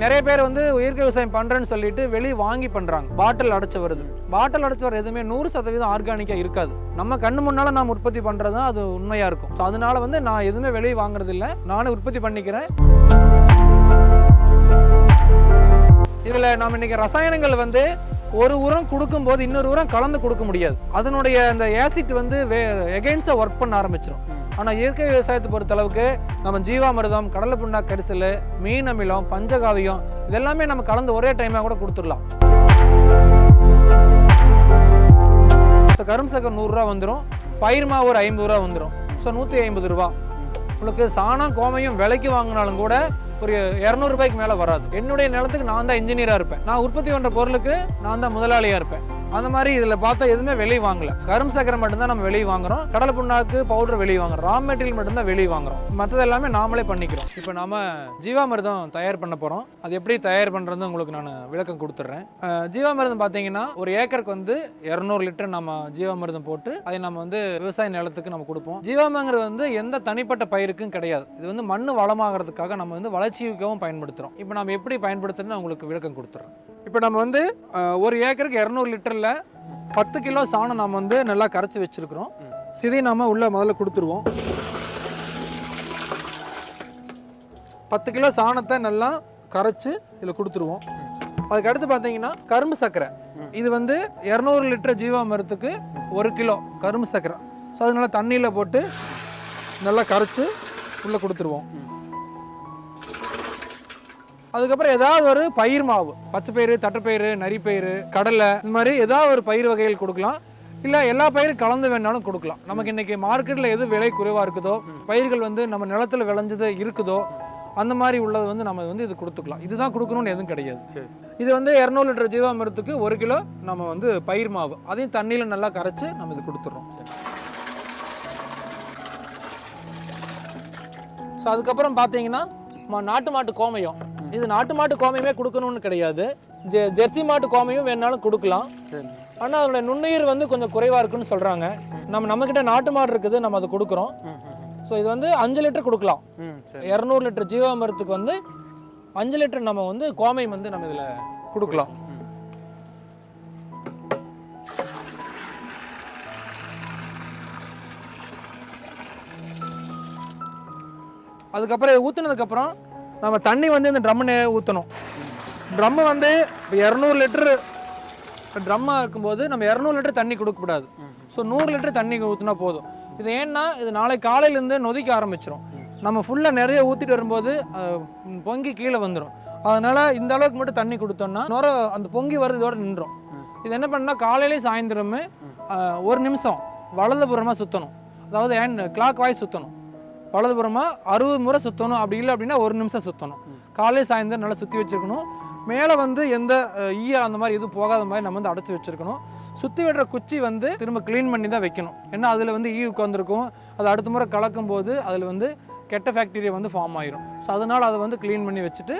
நிறைய பேர் வந்து இயற்கை விவசாயம் பண்ணுறேன்னு சொல்லிட்டு வெளியே வாங்கி பண்ணுறாங்க பாட்டில் அடைச்சு வருது. பாட்டில் அடைச்சு வர எதுவுமே நூறு சதவீதம் ஆர்கானிக்காக இருக்காது. நம்ம கண்ணு முன்னால நாம் உற்பத்தி பண்ணுறது தான் அது உண்மையாக இருக்கும். ஸோ அதனால வந்து நான் எதுவுமே வெளியே வாங்குறது இல்லை. நானே உற்பத்தி பண்ணிக்கிறேன். இதில் நாம் இன்னைக்கு ரசாயனங்கள் வந்து ஒரு உரம் கொடுக்கும்போது இன்னொரு உரம் கலந்து கொடுக்க முடியாது. அதனுடைய அந்த ஆசிட் வந்து வே எகெயின்ஸ்டாக ஒர்க் பண்ண ஆரம்பிச்சிடும் ஆனால் இயற்கை விவசாயத்தை பொறுத்த அளவுக்கு நம்ம ஜீவாமிர்தம் கடலை புண்ணா கரிசல் மீன் அமிலம் பஞ்சகாவியம் இதெல்லாமே நம்ம கலந்து ஒரே டைமாக கூட கொடுத்துடலாம். இப்போ கரும் சக்கரை நூறுரூவா வந்துடும் பயிர் மாவு ஒரு ஐம்பது ரூபா வந்துடும் ஸோ நூற்றி ஐம்பது ரூபா. உங்களுக்கு சாணம் கோமையும் விலைக்கு வாங்கினாலும் கூட ஒரு இரநூறுபாய்க்கு மேலே வராது. என்னுடைய நிலத்துக்கு நான் தான் இன்ஜினியராக இருப்பேன். நான் உற்பத்தி பண்ணுற பொருளுக்கு நான் தான் முதலாளியாக இருப்பேன். அந்த மாதிரி இதில் பார்த்தா எதுவுமே வெளியே வாங்கல. கரும் சக்கரை மட்டும்தான் நம்ம வெளியே வாங்குறோம். கடலை புண்ணாக்கு பவுடர் வெளியே வாங்குறோம். ரா மெட்டீரியல் மட்டும்தான் வெளியே வாங்குறோம். மற்றது எல்லாமே நாமளே பண்ணிக்கிறோம். இப்போ நம்ம ஜீவாமிர்தம் தயார் பண்ண போகிறோம் அது எப்படி தயார் பண்ணுறது உங்களுக்கு நான் விளக்கம் கொடுத்துட்றேன் அஹ் ஜீவாமிர்தம் பார்த்தீங்கன்னா ஒரு ஏக்கருக்கு வந்து இரநூறு லிட்டர் நம்ம ஜீவாமிர்தம் போட்டு அதை நம்ம வந்து விவசாய நிலத்துக்கு நம்ம கொடுப்போம். ஜீவாமிர்தம் வந்து எந்த தனிப்பட்ட பயிருக்கும் கிடையாது. இது வந்து மண் வளமாகிறதுக்காக நம்ம வந்து வளர்ச்சிக்காகவும் பயன்படுத்துகிறோம் இப்போ நம்ம எப்படி பயன்படுத்துறதுன்னு உங்களுக்கு விளக்கம் கொடுத்துறோம் இப்போ நம்ம வந்து ஒரு ஏக்கருக்கு இரநூறு லிட்டர் லிட்டரில் பத்து கிலோ சாணம் நம்ம வந்து நல்லா கரைச்சி வச்சிருக்கிறோம். சிதை நாம உள்ளே முதல்ல கொடுத்துருவோம். பத்து கிலோ சாணத்தை நல்லா கரைச்சி இதில் கொடுத்துருவோம். அதுக்கு அடுத்து பார்த்தீங்கன்னா கரும்பு சர்க்கரை இது வந்து இரநூறு லிட்டர் ஜீவாமிரத்துக்கு ஒரு கிலோ கரும்பு சர்க்கரை ஸோ அதனால தண்ணியில் போட்டு நல்லா கரைச்சு உள்ளே கொடுத்துருவோம். அதுக்கப்புறம் ஏதாவது ஒரு பயிர் மாவு பச்சை பயிறு தட்டைப்பயிறு நரிப்பயிறு கடலை இந்த மாதிரி ஏதாவது ஒரு பயிர் வகைகள் கொடுக்கலாம். இல்லை எல்லா பயிரும் கலந்து வேணாலும் கொடுக்கலாம். நமக்கு இன்னைக்கு மார்க்கெட்டில் எது விலை குறைவாக இருக்குதோ பயிர்கள் வந்து நம்ம நிலத்துல விளைஞ்சது இருக்குதோ அந்த மாதிரி உள்ளது வந்து நம்ம வந்து இது கொடுத்துக்கலாம். இதுதான் கொடுக்கணும்னு எதுவும் கிடையாது. இது வந்து இரநூறு லிட்டர் ஜீவாமிரத்துக்கு ஒரு கிலோ நம்ம வந்து பயிர் மாவு. அதையும் தண்ணியில் நல்லா கரைச்சு நம்ம இது கொடுத்துட்றோம் ஸோ அதுக்கப்புறம் பார்த்தீங்கன்னா நாட்டு மாட்டு கோமயம். இது நாட்டு மாட்டு கோமயமே கொடுக்கணும்னு கிடையாது. ஜெ ஜெர்சி மாட்டு கோமயம் வேணாலும் கொடுக்கலாம். ஆனால் அதோட நுண்ணுயிர் வந்து கொஞ்சம் குறைவாக இருக்குன்னு சொல்கிறாங்க நம்ம நம்மக்கிட்ட நாட்டு மாடு இருக்குது நம்ம அதை கொடுக்குறோம். ஸோ இது வந்து அஞ்சு லிட்டர் கொடுக்கலாம். இரநூறு லிட்டர் ஜீவாமிரத்துக்கு வந்து அஞ்சு லிட்டர் நம்ம வந்து கோமயம் வந்து நம்ம இதில் கொடுக்கலாம். அதுக்கப்புறம் ஊற்றுனதுக்கப்புறம் நம்ம தண்ணி வந்து இந்த ட்ரம்மு ஊற்றணும் ட்ரம்மு வந்து இப்போ இரநூறு லிட்டரு ட்ரம்மாக இருக்கும்போது நம்ம இரநூறு லிட்டர் தண்ணி கொடுக்கக்கூடாது ஸோ நூறு லிட்டர் தண்ணி ஊற்றினா போதும். இது ஏன்னா இது நாளை காலையிலேருந்து நொதிக்க ஆரம்பிச்சிடும் நம்ம ஃபுல்லாக நிறைய ஊற்றிட்டு வரும்போது பொங்கி கீழே வந்துடும் அதனால் இந்த அளவுக்கு மட்டும் தண்ணி கொடுத்தோம்னா நுர அந்த பொங்கி வர்றது இதோட நின்றோம். இது என்ன பண்ணால் காலையிலேயும் சாயந்தரமே ஒரு நிமிஷம் வலதுபுறமாக சுற்றணும் அதாவது ஹேண்ட் கிளாக் வாய் சுற்றணும் வலதுபுறமாக அறுபது முறை சுற்றணும் அப்படி இல்லை அப்படின்னா ஒரு நிமிஷம் சுற்றணும் காலையில் சாயந்தரம் நல்லா சுற்றி வச்சுருக்கணும். மேலே வந்து எந்த அஹ், ஈயம் அந்த மாதிரி எதுவும் போகாத மாதிரி நம்ம வந்து அடைச்சி வச்சிருக்கணும். சுற்றி விடுற குச்சி வந்து திரும்ப க்ளீன் பண்ணி தான் வைக்கணும். ஏன்னா அதில் வந்து ஈ உட்காந்துருக்கும் அது அடுத்த முறை கலக்கும் போது அதில் வந்து கெட்ட ஃபேக்டீரியா வந்து ஃபார்ம் ஆயிரும். ஸோ அதனால் அதை வந்து க்ளீன் பண்ணி வச்சுட்டு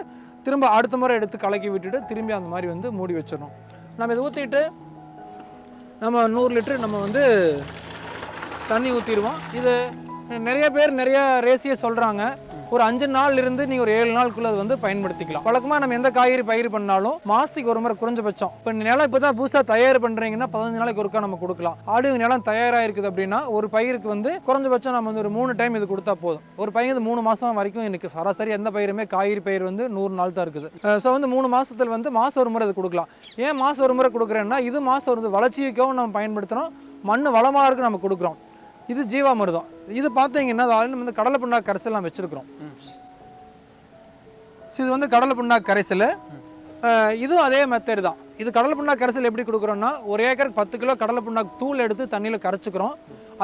திரும்ப அடுத்த முறை எடுத்து கலக்கி விட்டுட்டு திரும்பி அந்த மாதிரி வந்து மூடி வச்சிடணும். நம்ம இதை ஊற்றிட்டு நம்ம நூறு லிட்டர் நம்ம வந்து தண்ணி ஊற்றிடுவோம் இது நிறைய பேர் நிறைய ரேசியை சொல்கிறாங்க ஒரு அஞ்சு நாள் இருந்து நீங்கள் ஒரு ஏழு நாளுக்குள்ள அது வந்து பயன்படுத்திக்கலாம். வழக்கமாக நம்ம எந்த காய்கறி பயிர் பண்ணாலும் மாசத்துக்கு ஒரு முறை குறைஞ்சபட்சம். இப்போ நிலம் இப்போ தான் புதுசாக தயார் பண்ணுறீங்கன்னா பதினஞ்சு நாளைக்கு ஒருக்கா நம்ம கொடுக்கலாம். ஆடு நிலம் தயாராக இருக்குது அப்படின்னா ஒரு பயிருக்கு வந்து குறைஞ்சபட்சம் நம்ம வந்து ஒரு மூணு டைம் இது கொடுத்தா போதும். ஒரு பயிர் மூணு மாதம் வரைக்கும் எனக்கு சராசரி எந்த பயிருமே காய்கறி பயிர் வந்து நூறு நாள் தான் இருக்குது. ஸோ வந்து மூணு மாசத்துல வந்து மாதம் ஒரு முறை இது கொடுக்கலாம். ஏன் மாதம் ஒரு முறை கொடுக்குறேன்னா இது மாதம் ஒரு வளர்ச்சிக்கும் நம்ம பயன்படுத்துகிறோம் மண் வளமாக இருக்கு நம்ம கொடுக்குறோம். இது ஜீவாமிர்தம். இது பார்த்தீங்கன்னா நம்ம வந்து கடலை புண்ணாக்கு கரைசல் நம்ம வச்சிருக்கிறோம். இது வந்து கடலை புண்ணாக்கு கரைசல். இதுவும் அதே மெத்தட் தான். இது கடலை புண்ணாக்கு கரைசல் எப்படி கொடுக்குறோம்னா ஒரு ஏக்கருக்கு பத்து கிலோ கடலை புண்ணாக்கு தூள் எடுத்து தண்ணியில் கரைச்சிக்கிறோம்.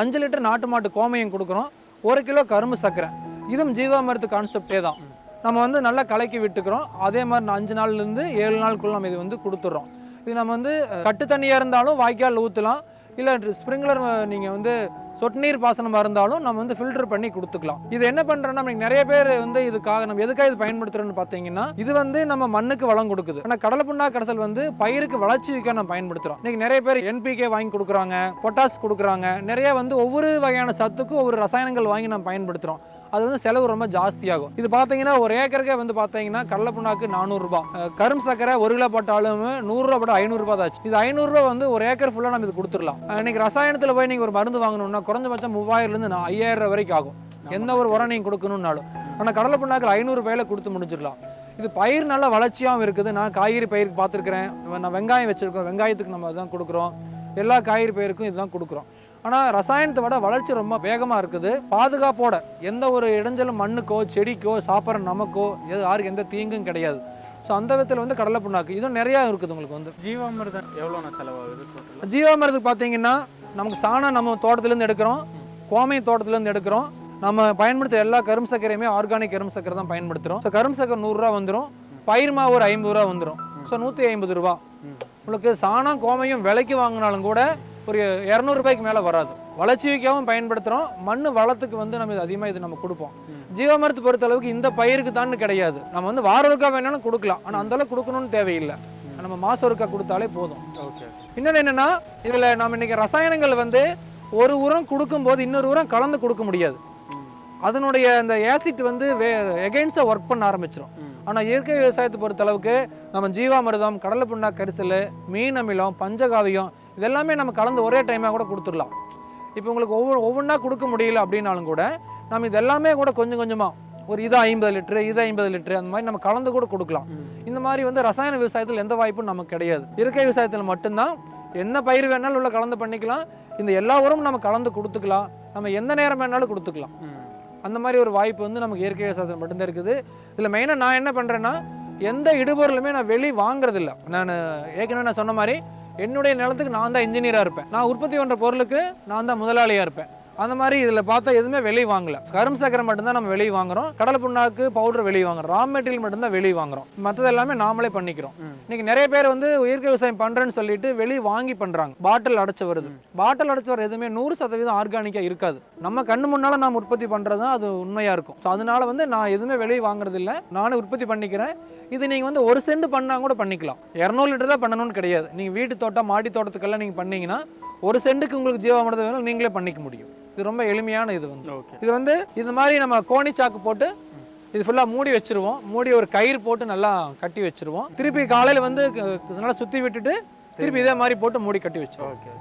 அஞ்சு லிட்டர் நாட்டு மாட்டு கோமயம் கொடுக்குறோம். ஒரு கிலோ கரும்பு சர்க்கரை. இதுவும் ஜீவாமிர்த கான்செப்டே தான். நம்ம வந்து நல்லா கலக்கி விட்டுக்கிறோம். அதே மாதிரி அஞ்சு நாள்லேருந்து ஏழு நாளுக்குள்ள நம்ம இது வந்து கொடுத்துட்றோம் இது நம்ம வந்து கட்டு தண்ணியாக இருந்தாலும் வாய்க்கால் ஊற்றலாம் இல்லை ஸ்ப்ரிங்க்லர் நீங்கள் வந்து சொட்டு நீர் பாசனமாக இருந்தாலும் நம்ம வந்து ஃபில்டர் பண்ணி கொடுத்துக்கலாம். இது என்ன பண்ணுறோன்னா நமக்கு நிறைய பேர் வந்து இதுக்காக நம்ம எதுக்காக இது பயன்படுத்துறோம்னு பார்த்தீங்கன்னா இது வந்து நம்ம மண்ணுக்கு வளம் கொடுக்குது. ஆனால் கடலை புண்ணா கரைசல் வந்து பயிருக்கு வளர்ச்சிக்காக நம்ம பயன்படுத்துகிறோம் இன்னைக்கு நிறைய பேர் என்பிகே வாங்கி கொடுக்குறாங்க பொட்டாஸ் கொடுக்குறாங்க. நிறைய வந்து ஒவ்வொரு வகையான சத்துக்கும் ஒவ்வொரு ரசாயனங்கள் வாங்கி நம்ம பயன்படுத்துகிறோம் அது வந்து செலவு ரொம்ப ஜாஸ்தியாகும். இது பார்த்தீங்கன்னா ஒரு ஏக்கருக்கே வந்து பார்த்தீங்கன்னா கடலை புண்ணாக்கு நானூறுரூபா கரும் சக்கரை ஒரு கிலோ போட்டாலும் நூறுரூவா போட்டு ஐநூறுரூபா தான் ஆச்சு. இது ஐநூறுரூவா வந்து ஒரு ஏக்கர் ஃபுல்லாக நம்ம இது கொடுத்துடலாம். இன்னைக்கு ரசாயனத்தில் போய் நீங்கள் ஒரு மருந்து வாங்கணும்னா குறைஞ்சபட்சம் மூவாயிரம்லேருந்து நான் ஐயாயிரம் வரைக்கும் ஆகும். எந்த ஒரு உரம் நீங்கள் கொடுக்கணும்னாலும். ஆனால் கடலை புண்ணாக்கில் ஐநூறுரூபாயில் கொடுத்து முடிச்சிடலாம். இது பயிர் நல்ல வளர்ச்சியாகவும் இருக்குது. நான் காய்கறி பயிருக்கு பார்த்துருக்கிறேன். நான் வெங்காயம் வச்சுருக்கோம். வெங்காயத்துக்கு நம்ம தான் கொடுக்குறோம். எல்லா காய்கறி பயிருக்கும் இதுதான் கொடுக்குறோம். ஆனால் ரசாயனத்தை விட வளர்ச்சி ரொம்ப வேகமாக இருக்குது. பாதுகாப்போட எந்த ஒரு இடைஞ்சலும் மண்ணுக்கோ செடிக்கோ சாப்பிட்ற நமக்கோ எது யாருக்கு எந்த தீங்கும் கிடையாது. ஸோ அந்த விதத்தில் வந்து கடலை புண்ணாக்கு. இதுவும் நிறையா இருக்குது உங்களுக்கு வந்து. ஜீவாமிர்தம் எவ்வளோண்ணா செலவாகுது ஜீவாமிரத்துக்கு பார்த்தீங்கன்னா நமக்கு சாணம் நம்ம தோட்டத்துலேருந்து எடுக்கிறோம். கோமை தோட்டத்துலேருந்து எடுக்கிறோம். நம்ம பயன்படுத்துகிற எல்லா கரும் சர்க்கரையுமே ஆர்கானிக் கரும் சர்க்கரை தான் பயன்படுத்துகிறோம் ஸோ கரும் சர்க்கரை நூறுரூவா வந்துடும் பயிர் மாவு ஒரு ஐம்பது ரூபா வந்துடும் ஸோ நூற்றி ஐம்பது ரூபா. உங்களுக்கு சாணம் கோமையும் விலைக்கு வாங்கினாலும் கூட ஒரு இரநூறுபாய்க்கு மேலே வராது. வளர்ச்சிக்காகவும் பயன்படுத்துகிறோம் மண் வளத்துக்கு வந்து நம்ம இது அதிகமாக இது நம்ம கொடுப்போம். ஜீவமரத்து பொறுத்த அளவுக்கு இந்த பயிருக்கு தான் கிடையாது. நம்ம வந்து வார ஒருக்கா வேணாலும் கொடுக்கலாம். ஆனால் அந்த அளவுக்கு கொடுக்கணும்னு தேவையில்லை. நம்ம மாசம் ஒருக்கா கொடுத்தாலே போதும். ஓகே. இன்னொன்று என்னன்னா இதில் நம்ம இன்னைக்கு ரசாயனங்கள் வந்து ஒரு உரம் கொடுக்கும்போது இன்னொரு உரம் கலந்து கொடுக்க முடியாது. அதனுடைய அந்த ஆசிட் வந்து வே எகெயின்ஸ்டாக ஒர்க் பண்ண ஆரம்பிச்சிடும் ஆனால் இயற்கை விவசாயத்தை பொறுத்த அளவுக்கு நம்ம ஜீவாமிர்தம் கடலை புண்ணா கரிசல் மீன் அமிலம் பஞ்சகாவியம் இதெல்லாமே நம்ம கலந்து ஒரே டைமாக கூட கொடுத்துடலாம். இப்போ உங்களுக்கு ஒவ்வொரு ஒவ்வொன்றா கொடுக்க முடியல அப்படின்னாலும் கூட நம்ம இது எல்லாமே கூட கொஞ்சம் கொஞ்சமாக ஒரு இது ஐம்பது லிட்டரு இது ஐம்பது லிட்டரு அந்த மாதிரி நம்ம கலந்து கூட கொடுக்கலாம். இந்த மாதிரி வந்து ரசாயன விவசாயத்தில் எந்த வாய்ப்பும் நமக்கு கிடையாது. இயற்கை விவசாயத்தில் மட்டும்தான் என்ன பயிர் வேணாலும் உள்ள கலந்து பண்ணிக்கலாம். இந்த எல்லா உரமும் நம்ம கலந்து கொடுத்துக்கலாம். நம்ம எந்த நேரம் வேணாலும் கொடுத்துக்கலாம். அந்த மாதிரி ஒரு வாய்ப்பு வந்து நமக்கு இயற்கை விவசாயத்தில் மட்டும்தான் இருக்குது. இதில் மெயினாக நான் என்ன பண்ணுறேன்னா எந்த இடுபொருளுமே நான் வெளி வாங்குறதில்ல. நான் ஏற்கனவே நான் சொன்ன மாதிரி என்னுடைய நிலத்துக்கு நான் தான் இன்ஜினியராக இருப்பேன். நான் உற்பத்தி பண்ணுற பொருளுக்கு நான் தான் முதலாளியாக இருப்பேன். அந்த மாதிரி இதில் பார்த்தா எதுவுமே வெளியே வாங்கல. கரும் சக்கரை மட்டும்தான் நம்ம வெளியே வாங்குறோம். கடலை புண்ணாக்கு பவுடர் வெளியே வாங்குறோம். ரா மெட்டீரியல் மட்டும்தான் வெளியே வாங்குறோம். மற்றது எல்லாமே நாமளே பண்ணிக்கிறோம். இன்னைக்கு நிறைய பேர் வந்து இயற்கை விவசாயம் பண்றேன்னு சொல்லிட்டு வெளியே வாங்கி பண்றாங்க. பாட்டில் அடைச்சு வருது. பாட்டில் அடைச்சு வர எதுவுமே நூறு சதவீதம் ஆர்கானிக்கா இருக்காது. நம்ம கண்ணு முன்னால நாம் உற்பத்தி பண்றது தான் அது உண்மையா இருக்கும். ஸோ அதனால வந்து நான் எதுவுமே வெளியே வாங்குறது இல்ல நானே உற்பத்தி பண்ணிக்கிறேன். இது நீங்க வந்து ஒரு சென்ட் பண்ணா கூட பண்ணிக்கலாம். இரநூறு லிட்டர் தான் பண்ணணும்னு கிடையாது. நீங்க வீட்டு தோட்டம் மாடி தோட்டத்துக்கெல்லாம் நீங்க பண்ணீங்கன்னா ஒரு சென்ட்டுக்கு உங்களுக்கு ஜீவாமிரதம் வேணும் நீங்களே பண்ணிக்க முடியும். இது ரொம்ப எளிமையான இது வந்து. இது வந்து இது மாதிரி நம்ம கோணி சாக்கு போட்டு இது ஃபுல்லாக மூடி வச்சிருவோம். மூடி ஒரு கயிறு போட்டு நல்லா கட்டி வச்சிருவோம். திருப்பி காலையில் வந்து நல்லா சுற்றி விட்டுட்டு திருப்பி இதே மாதிரி போட்டு மூடி கட்டி வச்சிருவோம். ஓகே